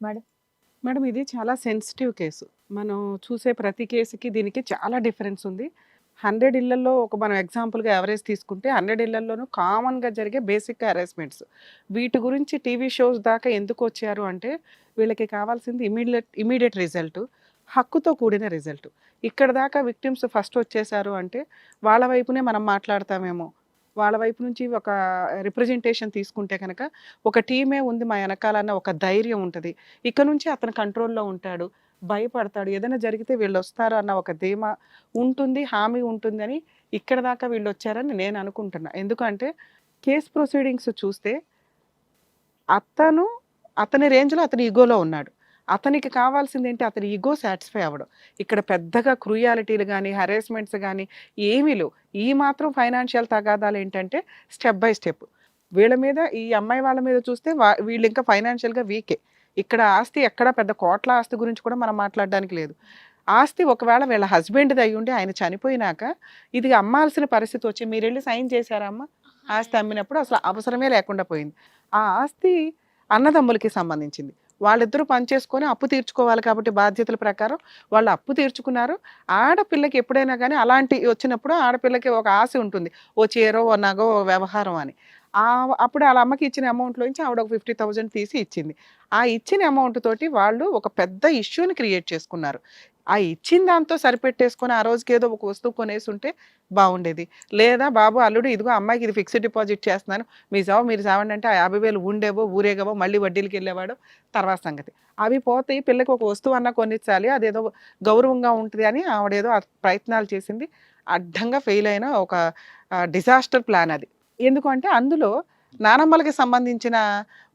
Madam? Madam ఇది చాలా sensitive case. మనం చూసే ప్రతి కేసుకి దీనికి చాలా డిఫరెన్స్ ఉంది. హండ్రెడ్ ఇళ్ళలో ఒక మనం ఎగ్జాంపుల్గా ఎవరేజ్ తీసుకుంటే హండ్రెడ్ ఇళ్ళలోనూ కామన్గా జరిగే బేసిక్ హెరాస్మెంట్స్. వీటి గురించి టీవీ షోస్ దాకా ఎందుకు వచ్చారు అంటే వీళ్ళకి కావాల్సింది ఇమీడియట్ ఇమీడియట్ రిజల్ట్ హక్కుతో కూడిన రిజల్ట్. ఇక్కడ దాకా విక్టిమ్స్ ఫస్ట్ వచ్చేసారు అంటే వాళ్ళ వైపునే మనం మాట్లాడతామేమో. వాళ్ళ వైపు నుంచి ఒక రిప్రజెంటేషన్ తీసుకుంటే కనుక ఒక టీమే ఉంది మా వెనకాలన్న ఒక ధైర్యం ఉంటుంది. ఇక్కడ నుంచి అతను కంట్రోల్లో ఉంటాడు. భయపడతాడు. ఏదైనా జరిగితే వీళ్ళు వస్తారు అన్న ఒక ధీమా ఉంటుంది హామీ ఉంటుందని ఇక్కడ దాకా వీళ్ళు వచ్చారని నేను అనుకుంటున్నా. ఎందుకంటే కేస్ ప్రొసీడింగ్స్ చూస్తే అతను అతని రేంజ్లో అతని ఈగోలో ఉన్నాడు. అతనికి కావాల్సింది ఏంటి అతని ఈగో సాటిస్ఫై అవ్వడం. ఇక్కడ పెద్దగా క్రూయాలిటీలు కానీ హెరాస్మెంట్స్ కానీ ఏమీ లేవు. ఈ మాత్రం ఫైనాన్షియల్ తగాదాలు ఏంటంటే స్టెప్ బై స్టెప్ వీళ్ళ మీద ఈ అమ్మాయి వాళ్ళ మీద చూస్తే వీళ్ళు ఇంకా ఫైనాన్షియల్గా వీకే ఇక్కడ ఆస్తి ఎక్కడ పెద్ద కోట్ల ఆస్తి గురించి కూడా మనం మాట్లాడడానికి లేదు. ఆస్తి ఒకవేళ వీళ్ళ హస్బెండ్ది అయి ఉండి ఆయన చనిపోయినాక ఇది అమ్మాల్సిన పరిస్థితి వచ్చి మీరు వెళ్ళి సైన్ చేశారా అమ్మ ఆస్తి అమ్మినప్పుడు అసలు అవసరమే లేకుండా పోయింది. ఆ ఆస్తి అన్నదమ్ములకి సంబంధించింది. వాళ్ళిద్దరూ పనిచేసుకొని అప్పు తీర్చుకోవాలి కాబట్టి బాధ్యతల ప్రకారం వాళ్ళు అప్పు తీర్చుకున్నారు. ఆడపిల్లకి ఎప్పుడైనా కానీ అలాంటి వచ్చినప్పుడు ఆడపిల్లకి ఒక ఆశ ఉంటుంది. ఓ చీరో ఓ నగో ఓ వ్యవహారం అని. అప్పుడు వాళ్ళ అమ్మకి ఇచ్చిన అమౌంట్లోంచి ఆవిడ ఒక ఫిఫ్టీ థౌజండ్ తీసి ఇచ్చింది. ఆ ఇచ్చిన అమౌంట్ తోటి వాళ్ళు ఒక పెద్ద ఇష్యూని క్రియేట్ చేసుకున్నారు. ఆ ఇచ్చిన దాంతో సరిపెట్టేసుకొని ఆ రోజుకి ఏదో ఒక వస్తువు కొనేసి ఉంటే బాగుండేది లేదా బాబు అల్లుడు ఇదిగో అమ్మాయికి ఇది ఫిక్స్డ్ డిపాజిట్ చేస్తున్నాను. మీ సావు మీరు సావండి అంటే ఆ యాభై వేలు ఉండేవో ఊరేగవో మళ్ళీ వడ్డీలకి వెళ్ళేవాడు తర్వాత సంగతి. అవి పోతే పిల్లకి ఒక వస్తువు అన్నా కొనిచ్చాలి అదేదో గౌరవంగా ఉంటుంది అని ఆవిడేదో ప్రయత్నాలు చేసింది. అడ్డంగా ఫెయిల్ అయిన ఒక డిజాస్టర్ ప్లాన్ అది. ఎందుకంటే అందులో నానమ్మలకి సంబంధించిన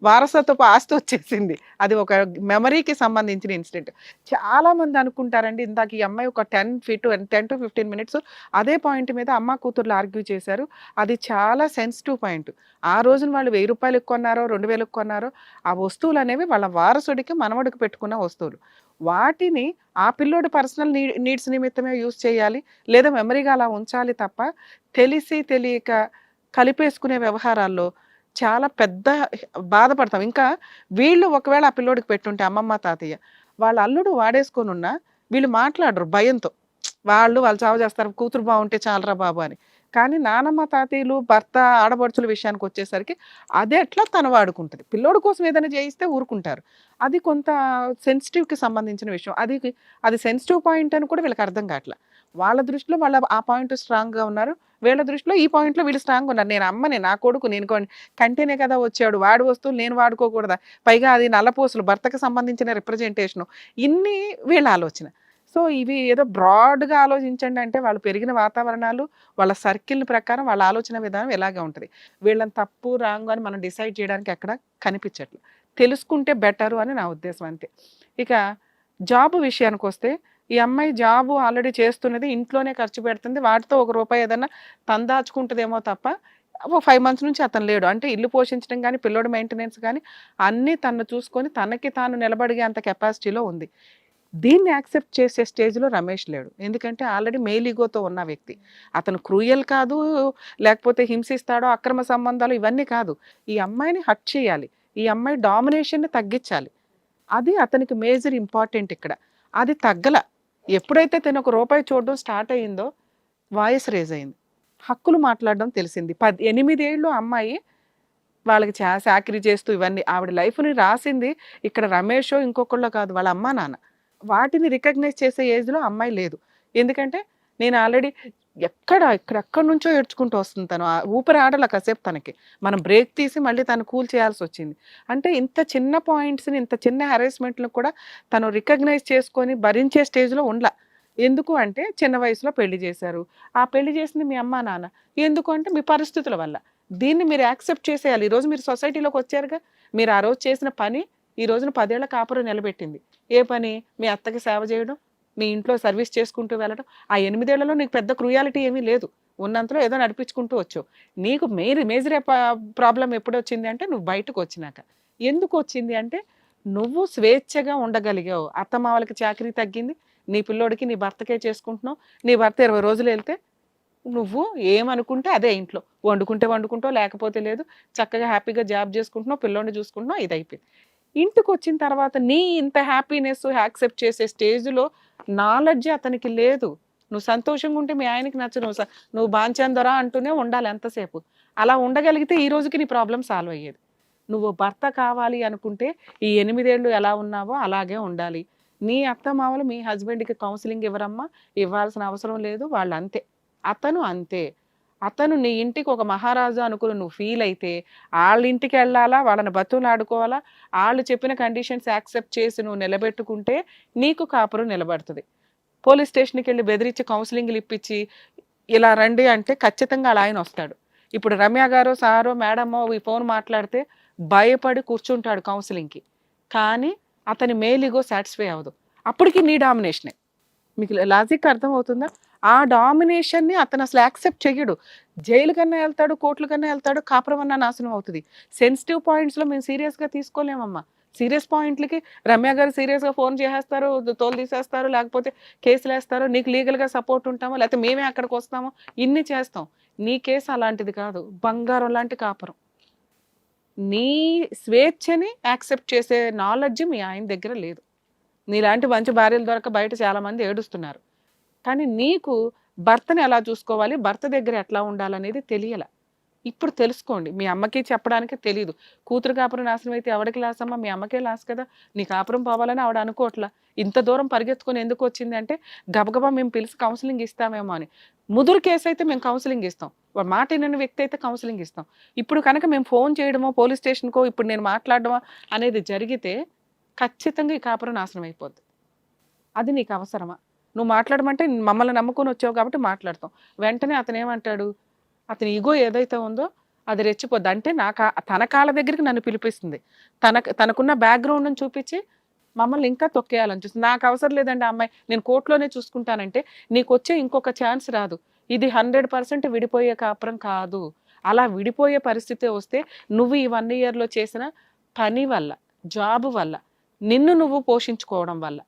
వారసత్వపు ఆస్తి వచ్చేసింది. అది ఒక మెమరీకి సంబంధించిన ఇన్సిడెంట్. చాలామంది అనుకుంటారండి ఇందాక ఈ అమ్మాయి ఒక ten fit ten to fifteen minutes అదే పాయింట్ మీద అమ్మ కూతుర్లు ఆర్గ్యూ చేశారు. అది చాలా సెన్సిటివ్ పాయింట్. ఆ రోజున వాళ్ళు వెయ్యి రూపాయలకు కొన్నారో రెండు వేలకు కొన్నారో ఆ వస్తువులు అనేవి వాళ్ళ వారసుడికి మనవడికి పెట్టుకున్న వస్తువులు. వాటిని ఆ పిల్లోడి పర్సనల్ నీ నీడ్స్ నిమిత్తమే యూజ్ చేయాలి లేదా మెమరీగా అలా ఉంచాలి తప్ప తెలిసి తెలియక కలిపేసుకునే వ్యవహారాల్లో చాలా పెద్ద బాధపడతాం. ఇంకా వీళ్ళు ఒకవేళ ఆ పిల్లోడికి పెట్టుంటే అమ్మమ్మ తాతయ్య వాళ్ళ అల్లుడు వాడేసుకొని ఉన్నా వీళ్ళు మాట్లాడరు భయంతో. వాళ్ళు వాళ్ళు చావు చేస్తారు కూతురు బాగుంటే చాలరా బాబు అని. కానీ నానమ్మ తాతయ్యలు భర్త ఆడపడుచుల విషయానికి వచ్చేసరికి అది ఎట్లా తను వాడుకుంటుంది. పిల్లోడి కోసం ఏదైనా చేయిస్తే ఊరుకుంటారు. అది కొంత సెన్సిటివ్కి సంబంధించిన విషయం. అది అది సెన్సిటివ్ పాయింట్ అని కూడా వీళ్ళకి అర్థం కావట్లేదు వాళ్ళ దృష్టిలో వాళ్ళ ఆ పాయింట్ స్ట్రాంగ్గా ఉన్నారు. వీళ్ళ దృష్టిలో ఈ పాయింట్లో వీళ్ళు స్ట్రాంగ్ ఉన్నారు. నేను అమ్మని నా కొడుకు నేను కంటేనే కదా వచ్చాడు. వాడి వస్తువులు నేను వాడుకోకూడదా? పైగా అది నల్లపూసలు భర్తకు సంబంధించిన రిప్రజెంటేషను ఇన్ని వీళ్ళ ఆలోచన. సో ఇవి ఏదో బ్రాడ్గా ఆలోచించండి అంటే వాళ్ళు పెరిగిన వాతావరణాలు వాళ్ళ సర్కిల్ ప్రకారం వాళ్ళ ఆలోచన విధానం ఎలాగే ఉంటుంది. వీళ్ళని తప్పు రాంగ్ అని మనం డిసైడ్ చేయడానికి ఎక్కడ కనిపించట్లేదు తెలుసుకుంటే బెటరు అని నా ఉద్దేశం అంతే. ఇక జాబ్ విషయానికి వస్తే ఈ అమ్మాయి జాబు ఆల్రెడీ చేస్తున్నది ఇంట్లోనే ఖర్చు పెడుతుంది వాటితో ఒక రూపాయి ఏదైనా తందాచుకుంటుందేమో తప్ప ఓ ఫైవ్ మంత్స్ నుంచి అతను లేడు. అంటే ఇల్లు పోషించడం కానీ పిల్లోడు మెయింటెనెన్స్ కానీ అన్నీ తను చూసుకొని తనకి తాను నిలబడిగే అంత కెపాసిటీలో ఉంది. దీన్ని యాక్సెప్ట్ చేసే స్టేజ్లో రమేష్ లేడు. ఎందుకంటే ఆల్రెడీ మేలిగోతో ఉన్న వ్యక్తి. అతను క్రూయల్ కాదు లేకపోతే హింసిస్తాడో అక్రమ సంబంధాలు ఇవన్నీ కాదు. ఈ అమ్మాయిని హట్ చేయాలి. ఈ అమ్మాయి డామినేషన్ని తగ్గించాలి. అది అతనికి మేజర్ ఇంపార్టెంట్ ఇక్కడ. అది తగ్గల. ఎప్పుడైతే తను ఒక రూపాయి చూడడం స్టార్ట్ అయ్యిందో వాయిస్ రేజ్ అయింది. హక్కులు మాట్లాడడం తెలిసింది. పది ఎనిమిదేళ్ళు అమ్మాయి వాళ్ళకి చా చాకరీ చేస్తూ ఇవన్నీ ఆవిడ లైఫ్ని రాసింది ఇక్కడ రమేషో ఇంకొకళ్ళో కాదు వాళ్ళ అమ్మ నాన్న. వాటిని రికగ్నైజ్ చేసే ఏజ్లో అమ్మాయి లేదు. ఎందుకంటే నేను ఆల్రెడీ ఎక్కడ ఎక్కడెక్కడి నుంచో ఏడ్చుకుంటూ వస్తుంది తను. ఆ ఊపిరి ఆడల కాసేపు తనకి. మనం బ్రేక్ తీసి మళ్ళీ తను కూల్ చేయాల్సి వచ్చింది. అంటే ఇంత చిన్న పాయింట్స్ని ఇంత చిన్న హెరాస్మెంట్ను కూడా తను రికగ్నైజ్ చేసుకొని భరించే స్టేజ్లో ఉండలా. ఎందుకు అంటే చిన్న వయసులో పెళ్ళి చేశారు. ఆ పెళ్ళి చేసింది మీ అమ్మ నాన్న. ఎందుకు అంటే మీ పరిస్థితుల వల్ల. దీన్ని మీరు యాక్సెప్ట్ చేసేయాలి. ఈరోజు మీరు సొసైటీలోకి వచ్చారుగా. మీరు ఆ రోజు చేసిన పని ఈ రోజున పదేళ్ళ కాపురం నిలబెట్టింది. ఏ పని? మీ అత్తకి సేవ చేయడం? మీ ఇంట్లో సర్వీస్ చేసుకుంటూ వెళ్ళడం ఆ ఎనిమిదేళ్ళలో నీకు పెద్ద క్రూయాలిటీ ఏమీ లేదు. ఉన్నంతలో ఏదో నడిపించుకుంటూ వచ్చావు. నీకు మేజర్ మేజర్ ప్రాబ్లం ఎప్పుడు వచ్చింది అంటే నువ్వు బయటకు వచ్చినాక. ఎందుకు వచ్చింది అంటే నువ్వు స్వేచ్ఛగా ఉండగలిగావు. అత్తమావలకి చాకరీ తగ్గింది. నీ పిల్లోడికి నీ భర్తకే చేసుకుంటున్నావు. నీ భర్త ఇరవై రోజులు వెళ్తే నువ్వు ఏమనుకుంటే అదే ఇంట్లో. వండుకుంటే వండుకుంటావు లేకపోతే లేదు. చక్కగా హ్యాపీగా జాబ్ చేసుకుంటున్నావు పిల్లోడిని చూసుకుంటున్నావు ఇది అయిపోయింది ఇంటికి వచ్చిన తర్వాత నీ ఇంత హ్యాపీనెస్ యాక్సెప్ట్ చేసే స్టేజ్లో నాలెడ్జ్ అతనికి లేదు. నువ్వు సంతోషంగా ఉంటే మీ ఆయనకి నచ్చు నువ్వు నువ్వు బాంచందరా అంటూనే ఉండాలి ఎంతసేపు అలా ఉండగలిగితే ఈ రోజుకి నీ ప్రాబ్లం సాల్వ్ అయ్యేది. నువ్వు భర్త కావాలి అనుకుంటే ఈ ఎనిమిదేళ్ళు ఎలా ఉన్నావో అలాగే ఉండాలి. నీ అత్త మామలు మీ హస్బెండ్కి కౌన్సిలింగ్ ఇవ్వరమ్మా. ఇవ్వాల్సిన అవసరం లేదు. వాళ్ళు అంతే అతను అంతే. అతను నీ ఇంటికి ఒక మహారాజు అనుకుని నువ్వు ఫీల్ అయితే వాళ్ళ ఇంటికి వెళ్ళాలా? వాళ్ళని బతులు ఆడుకోవాలా వాళ్ళు చెప్పిన కండిషన్స్ యాక్సెప్ట్ చేసి నువ్వు నిలబెట్టుకుంటే నీకు కాపురం నిలబడుతుంది. పోలీస్ స్టేషన్కి వెళ్ళి బెదిరించి కౌన్సిలింగ్లు ఇప్పించి ఇలా రండి అంటే ఖచ్చితంగా అలా ఆయన వస్తాడు. ఇప్పుడు రమ్య గారు సారో మేడమో ఈ ఫోన్ మాట్లాడితే భయపడి కూర్చుంటాడు కౌన్సిలింగ్కి కానీ అతని మేలిగో సాటిస్ఫై అవ్వదు. అప్పటికి నీ డామినేషనే మీకు లాజిక్ అర్థం అవుతుందా ఆ డామినేషన్ని అతను అసలు యాక్సెప్ట్ చేయడు జైలు కన్నా వెళ్తాడు కోర్టుల కన్నా వెళ్తాడు కాపురం అన్న నాశనం అవుతుంది. సెన్సిటివ్ పాయింట్స్లో మేము సీరియస్గా తీసుకోలేమమ్మా. సీరియస్ పాయింట్లకి రమ్య గారు సీరియస్గా ఫోన్ చేసేస్తారు తోలు తీసేస్తారు లేకపోతే కేసులు వేస్తారు నీకు లీగల్గా సపోర్ట్ ఉంటామో లేకపోతే మేమే అక్కడికి వస్తామో ఇన్ని చేస్తాం. నీ కేసు అలాంటిది కాదు. బంగారం లాంటి కాపురం. నీ స్వేచ్ఛని యాక్సెప్ట్ చేసే నాలెడ్జ్ మీ ఆయన దగ్గర లేదు. నీలాంటి మంచి భార్యల దొరక బయట చాలామంది ఏడుస్తున్నారు. కానీ నీకు భర్తని ఎలా చూసుకోవాలి? భర్త దగ్గర ఎట్లా ఉండాలనేది తెలియల. ఇప్పుడు తెలుసుకోండి. మీ అమ్మకి చెప్పడానికి తెలియదు కూతురు కాపురం నాశనం అయితే ఎవరికి లాసమ్మా మీ అమ్మకే లాస్ కదా. నీ కాపురం పోవాలని ఆవిడ అనుకోవట్లా. ఇంత దూరం పరిగెత్తుకొని ఎందుకు వచ్చింది అంటే గబగబా మేము పిలిచి కౌన్సిలింగ్ ఇస్తామేమో అని. ముదురు కేసు అయితే మేము కౌన్సిలింగ్ ఇస్తాం. మాట వినని వ్యక్తి అయితే కౌన్సిలింగ్ ఇస్తాం. ఇప్పుడు కనుక మేము ఫోన్ చేయడమో పోలీస్ స్టేషన్కో ఇప్పుడు నేను మాట్లాడడమో అనేది జరిగితే ఖచ్చితంగా ఈ కాపురం నాశనం అయిపోద్ది. అది నీకు అవసరమా? నువ్వు మాట్లాడమంటే మమ్మల్ని నమ్ముకొని వచ్చావు కాబట్టి మాట్లాడతాం. వెంటనే అతను ఏమంటాడు అతని ఈగో ఏదైతే ఉందో అది రెచ్చిపోద్ది. అంటే నా కా తన కాళ్ళ దగ్గరికి నన్ను పిలిపిస్తుంది. తన తనకున్న బ్యాక్గ్రౌండ్ని చూపించి మమ్మల్ని ఇంకా తొక్కేయాలని చూస్తుంది. నాకు అవసరం లేదండి ఆ అమ్మాయి నేను కోర్టులోనే చూసుకుంటానంటే నీకు వచ్చే ఇంకొక ఛాన్స్ రాదు. ఇది హండ్రెడ్ పర్సెంట్ విడిపోయే కాపురం కాదు. అలా విడిపోయే పరిస్థితి వస్తే నువ్వు ఈ వన్ ఇయర్లో చేసిన పని వల్ల జాబ్ వల్ల నిన్ను నువ్వు పోషించుకోవడం వల్ల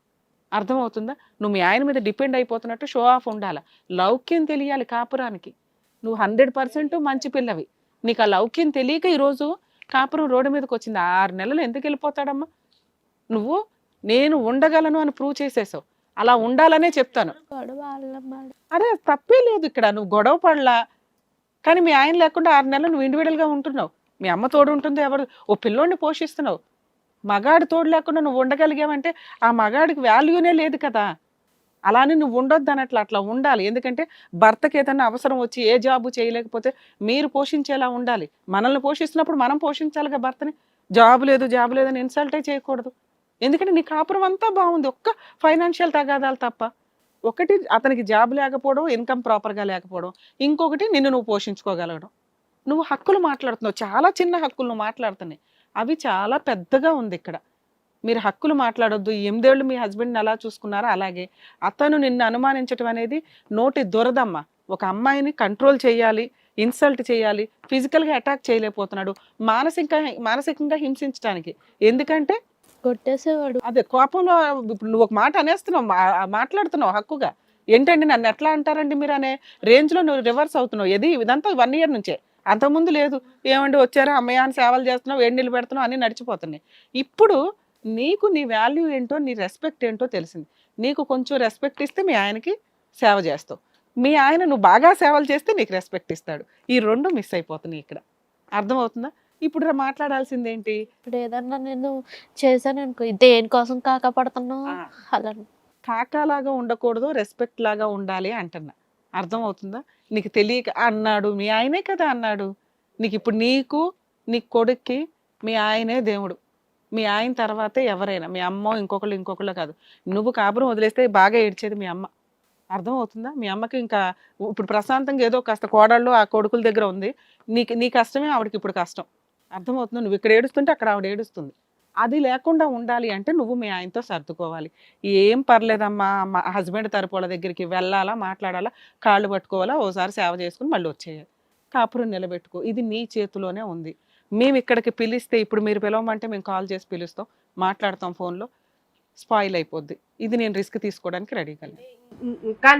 అర్థమవుతుందా? నువ్వు మీ ఆయన మీద డిపెండ్ అయిపోతున్నట్టు షో ఆఫ్ ఉండాలి? లౌక్యం తెలియాలి కాపురానికి. నువ్వు హండ్రెడ్ పర్సెంట్ మంచి పిల్లవి. నీకు ఆ లౌక్యం తెలియక ఈరోజు కాపురం రోడ్డు మీదకి వచ్చింది. ఆరు నెలలు ఎందుకు వెళ్ళిపోతాడమ్మా? నువ్వు నేను ఉండగలను అని ప్రూవ్ చేసేసావు. అలా ఉండాలనే చెప్తాను. అదే అరే తప్పే లేదు ఇక్కడ. నువ్వు గొడవ పడలా. కానీ మీ ఆయన లేకుండా ఆరు నెలలు నువ్వు ఇండివిడువల్గా ఉంటున్నావు. మీ అమ్మ తోడు ఉంటుంది ఎవరు? ఓ పిల్లోడిని పోషిస్తున్నావు. మగాడి తోడు లేకుండా నువ్వు ఉండగలిగావంటే ఆ మగాడికి వాల్యూనే లేదు కదా. అలానే నువ్వు ఉండొద్దు అన్నట్లు అట్లా ఉండాలి. ఎందుకంటే భర్తకి ఏదైనా అవసరం వచ్చి ఏ జాబు చేయలేకపోతే మీరు పోషించేలా ఉండాలి. మనల్ని పోషిస్తున్నప్పుడు మనం పోషించాలిగా భర్తని. జాబ్ లేదు జాబ్ లేదని ఇన్సల్టే చేయకూడదు. ఎందుకంటే నీ కాపురం అంతా బాగుంది. ఒక్క ఫైనాన్షియల్ తగాదాలు తప్ప. ఒకటి అతనికి జాబ్ లేకపోవడం ఇన్కమ్ ప్రాపర్గా లేకపోవడం. ఇంకొకటి నిన్ను నువ్వు పోషించుకోగలగడం. నువ్వు హక్కులు మాట్లాడుతున్నావు. చాలా చిన్న హక్కులు నువ్వు మాట్లాడుతున్నాయి. అవి చాలా పెద్దగా ఉంది ఇక్కడ. మీరు హక్కులు మాట్లాడొద్దు. ఎనిమిదేళ్ళు మీ హస్బెండ్ని ఎలా చూసుకున్నారో అలాగే. అతను నిన్ను అనుమానించడం అనేది నోటి దురదమ్మ. ఒక అమ్మాయిని కంట్రోల్ చేయాలి ఇన్సల్ట్ చేయాలి ఫిజికల్గా అటాక్ చేయలేకపోతున్నాడు. మానసిక మానసికంగా హింసించడానికి ఎందుకంటే కొట్టేసేవాడు. అదే కోపంలో ఇప్పుడు నువ్వు ఒక మాట అనేస్తున్నావు మాట్లాడుతున్నావు హక్కుగా. ఏంటండి నన్ను ఎట్లా అంటారండి మీరు అనే రేంజ్లో నువ్వు రివర్స్ అవుతున్నావు. ఇది ఇదంతా వన్ ఇయర్ నుంచే. అంతకుముందు లేదు. ఏమండి వచ్చారా? అమ్మయ్య అని సేవలు చేస్తున్నావు వేడి నీళ్ళు పెడుతున్నావు అన్నీ నడిచిపోతున్నాయి. ఇప్పుడు నీకు నీ వాల్యూ ఏంటో నీ రెస్పెక్ట్ ఏంటో తెలిసింది. నీకు కొంచెం రెస్పెక్ట్ ఇస్తే మీ ఆయనకి సేవ చేస్తావు. మీ ఆయన నువ్వు బాగా సేవలు చేస్తే నీకు రెస్పెక్ట్ ఇస్తాడు. ఈ రెండు మిస్ అయిపోతున్నాయి ఇక్కడ. అర్థమవుతుందా? ఇప్పుడు మాట్లాడాల్సింది ఏంటి ఇప్పుడు ఏదన్నా నేను చేశాను అనుకో దేనికోసం కాక పడుతున్నావు? అలా కాకాలాగా ఉండకూడదు రెస్పెక్ట్ లాగా ఉండాలి అంటున్నా. అర్థమవుతుందా? నీకు తెలియక అన్నాడు మీ ఆయనే కదా అన్నాడు. నీకు ఇప్పుడు నీకు నీ కొడుక్కి మీ ఆయనే దేవుడు. మీ ఆయన తర్వాతే ఎవరైనా మీ అమ్మ ఇంకొకళ్ళు ఇంకొకళ్ళు కాదు. నువ్వు కాపురం వదిలేస్తే బాగా ఏడ్చేది మీ అమ్మ. అర్థమవుతుందా? మీ అమ్మకి ఇంకా ఇప్పుడు ప్రశాంతంగా ఏదో కాస్త కోడళ్ళు ఆ కొడుకుల దగ్గర ఉంది. నీకు నీ కష్టమే ఆవిడకి ఇప్పుడు కష్టం. అర్థమవుతుంది? నువ్వు ఇక్కడ ఏడుస్తుంటే అక్కడ ఆవిడ ఏడుస్తుంది. అది లేకుండా ఉండాలి అంటే నువ్వు మీ ఆయనతో సర్దుకోవాలి. ఏం పర్లేదమ్మా మా హస్బెండ్ తరపుల దగ్గరికి వెళ్ళాలా మాట్లాడాలా కాళ్ళు పట్టుకోవాలా ఓసారి సేవ చేసుకుని మళ్ళీ వచ్చేయాలి. కాపురం నిలబెట్టుకో. ఇది నీ చేతిలోనే ఉంది. మేము ఇక్కడికి పిలిస్తే ఇప్పుడు మీరు పిలవమంటే మేము కాల్ చేసి పిలుస్తాం మాట్లాడతాం ఫోన్లో. స్పాయిల్ అయిపోద్ది. ఇది నేను రిస్క్ తీసుకోవడానికి ఇంకా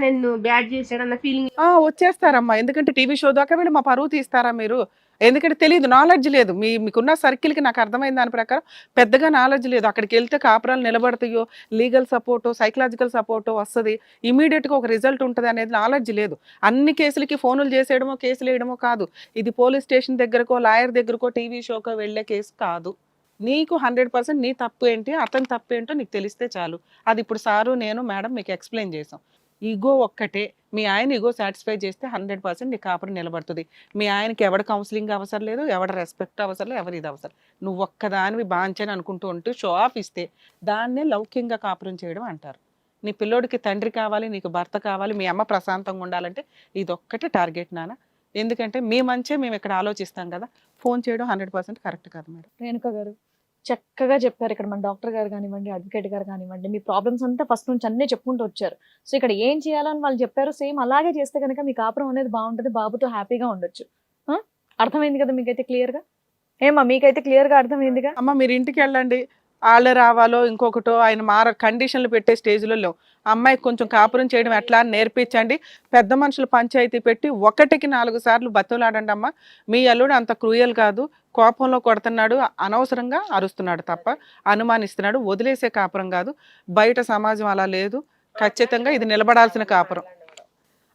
బ్యాడ్ చేశాడన్న ఫీలింగ్ వచ్చేస్తారమ్మా. ఎందుకంటే టీవీ షో దాకా వెళ్ళి మా పరువు తీస్తారా మీరు? ఎందుకంటే తెలియదు నాలెడ్జ్ లేదు. మీ మీకున్న సర్కిల్కి నాకు అర్థమైంది దాని ప్రకారం పెద్దగా నాలెడ్జ్ లేదు. అక్కడికి వెళ్తే కాపురాలు నిలబడతాయో లీగల్ సపోర్టో సైకలాజికల్ సపోర్టో వస్తుంది. ఇమీడియట్గా ఒక రిజల్ట్ ఉంటుంది అనేది నాలెడ్జ్ లేదు. అన్ని కేసులకి ఫోనులు చేసేయడమో కేసులు వేయడమో కాదు. ఇది పోలీస్ స్టేషన్ దగ్గరకో లాయర్ దగ్గరకో టీవీ షోకో వెళ్ళే కేసు కాదు. నీకు హండ్రెడ్ పర్సెంట్ నీ తప్పు ఏంటి అతని తప్పు ఏంటో నీకు తెలిస్తే చాలు. అది ఇప్పుడు సారు నేను మేడం మీకు ఎక్స్ప్లెయిన్ చేసాం ఈగో ఒక్కటే మీ ఆయన ఈగో సాటిస్ఫై చేస్తే హండ్రెడ్ పర్సెంట్ నీ కాపురం నిలబడుతుంది. మీ ఆయనకి ఎవడ కౌన్సిలింగ్ అవసరం లేదు ఎవడ రెస్పెక్ట్ అవసరం లేదు ఎవరి ఇది అవసరం. నువ్వు ఒక్కదానివి బాంచని అనుకుంటూ ఉంటూ షో ఆఫ్ ఇస్తే దాన్నే లౌక్యంగా కాపురం చేయడం అంటారు. నీ పిల్లోడికి తండ్రి కావాలి నీకు భర్త కావాలి మీ అమ్మ ప్రశాంతంగా ఉండాలంటే ఇది ఒక్కటే టార్గెట్ నానా ఎందుకంటే మీ మంచే మేము ఇక్కడ ఆలోచిస్తాం కదా. ఫోన్ చేయడం హండ్రెడ్ పర్సెంట్ కరెక్ట్ కాదు మేడం. రేణుక గారు చక్కగా చెప్పారు ఇక్కడ మన డాక్టర్ గారు కానివ్వండి అడ్వకేట్ గారు కానివ్వండి మీ ప్రాబ్లమ్స్ అంతా ఫస్ట్ నుంచి అన్నీ చెప్పుకుంటూ వచ్చారు. సో ఇక్కడ ఏం చేయాలని వాళ్ళు చెప్పారు సేమ్ అలాగే చేస్తే కనుక మీ కాపురం అనేది బాగుంటుంది బాబుతో హ్యాపీగా ఉండొచ్చు? అర్థమైంది కదా మీకైతే క్లియర్గా? ఏమా మీకైతే క్లియర్గా అర్థమైందిగా? అమ్మ మీరు ఇంటికి వెళ్ళండి. వాళ్ళు రావాలో ఇంకొకటో ఆయన మార కండిషన్లు పెట్టే స్టేజ్లో లేవు. అమ్మాయికి కొంచెం కాపురం చేయడం ఎట్లా అని నేర్పించండి. పెద్ద మనుషులు పంచాయతీ పెట్టి ఒకటికి నాలుగు సార్లు బతులాడండి అమ్మ. మీ అల్లుడు అంత క్రూయల్ కాదు. కోపంలో కొడుతున్నాడు అనవసరంగా అరుస్తున్నాడు తప్ప అనుమానిస్తున్నాడు వదిలేసే కాపురం కాదు. బయట సమాజం అలా లేదు. ఖచ్చితంగా ఇది నిలబడాల్సిన కాపురం.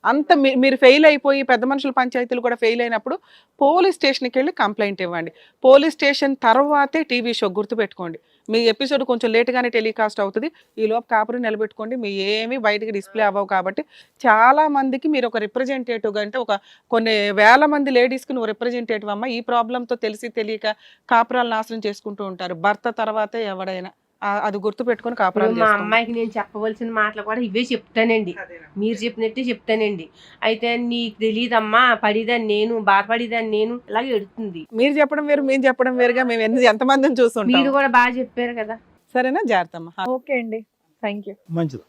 అంత మీ- మీరు ఫెయిల్ అయిపోయి పెద్ద మనుషుల పంచాయతీలు కూడా ఫెయిల్ అయినప్పుడు పోలీస్ స్టేషన్కి వెళ్ళి కంప్లైంట్ ఇవ్వండి. పోలీస్ స్టేషన్ తర్వాతే టీవీ షో గుర్తుపెట్టుకోండి. మీ ఎపిసోడ్ కొంచెం లేట్గానే టెలికాస్ట్ అవుతుంది. ఈ లోపు కాపురి నిలబెట్టుకోండి. మీ ఏమీ బయటికి డిస్ప్లే అవ్వవు కాబట్టి చాలా మందికి మీరు ఒక రిప్రజెంటేటివ్ అంటే ఒక కొన్ని వేల మంది లేడీస్కి నువ్వు రిప్రజెంటేటివ్ అమ్మ. ఈ ప్రాబ్లంతో తెలిసి తెలియక కాపురాలు నాశనం చేసుకుంటూ ఉంటారు. భర్త తర్వాతే ఎవడైనా. ఆ- అది గుర్తుపెట్టుకొని కాపురాలు మా చేసుకోండి. అమ్మాయికి నేను చెప్పవలసిన మాటలు కూడా ఇవే చెప్తానండి. మీరు చెప్పినట్టే చెప్తానండి. అయితే నీకు తెలియదమ్మా పడిదాన్ని నేను బాధపడేదాన్ని నేను ఇలాగే ఎడుతుంది. మీరు చెప్పడం వేరు మేము చెప్పడం వేరుగా మేము ఎన్ని ఎంతమందిని మీరు చూస్తుంటాం కూడా బాగా చెప్పారు కదా. సరేనా జాగ్రత్త అమ్మా ఓకే అండి. థ్యాంక్ యూ మంచిది.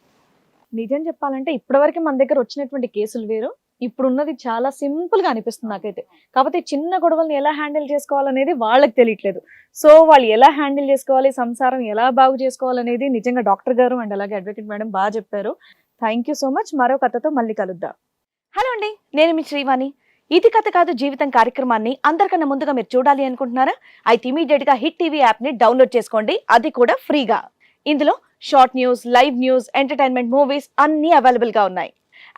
నిజం చెప్పాలంటే ఇప్పటివరకు మన దగ్గర వచ్చినటువంటి కేసులు వేరు. ఇప్పుడున్నది చాలా సింపుల్గా అనిపిస్తుంది నాకైతే. కాకపోతే చిన్న గొడవల్ని ఎలా హ్యాండిల్ చేసుకోవాలనేది వాళ్ళకి తెలియట్లేదు. సో వాళ్ళు ఎలా హ్యాండిల్ చేసుకోవాలి సంసారం ఎలా బాగు చేసుకోవాలనేది నిజంగా డాక్టర్ గారు అండ్ అలాగే అడ్వకేట్ మేడం బాగా చెప్పారు. Thank you so much. మరో కథతో మళ్ళీ కలుద్దాం. హలో అండి నేను మీ శ్రీవాణి. ఇది కథ కాదు జీవితం కార్యక్రమాన్ని అందరికన్నా ముందుగా మీరు చూడాలి అనుకుంటున్నారా? అయితే ఇమీడియట్గా హిట్ టీవీ యాప్ని డౌన్లోడ్ చేసుకోండి. అది కూడా ఫ్రీగా. ఇందులో short news live news entertainment movies అన్ని అవైలబుల్గా ఉన్నాయి.